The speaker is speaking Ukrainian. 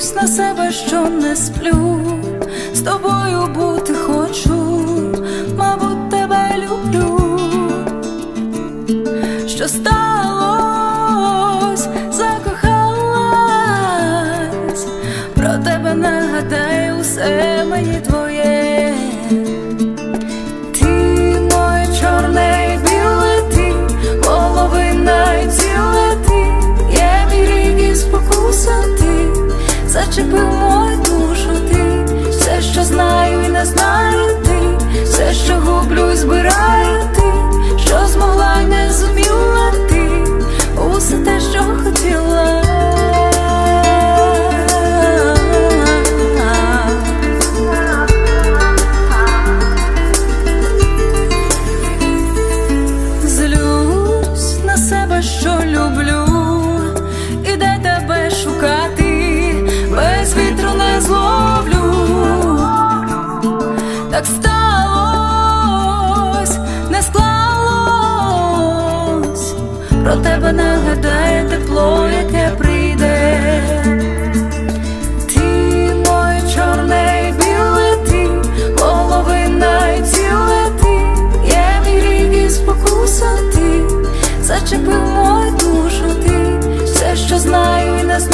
себе, що не сплю, з тобою бути хочу, мабуть, тебе люблю. Що сталось, закохалась, про тебе нагадаю, усе мені твоє. Що хотіла. Злюсь на себе, що люблю, і де тебе шукати, без вітру не зловлю. Так сталось, не склалось, про тебе нагадає тепло, яке прийде. Ти моє чорне і біле ти, половина і ціле ти, є мій рік і спокуса ти, зачепив мою душу ти, все, що знаю і не знаю.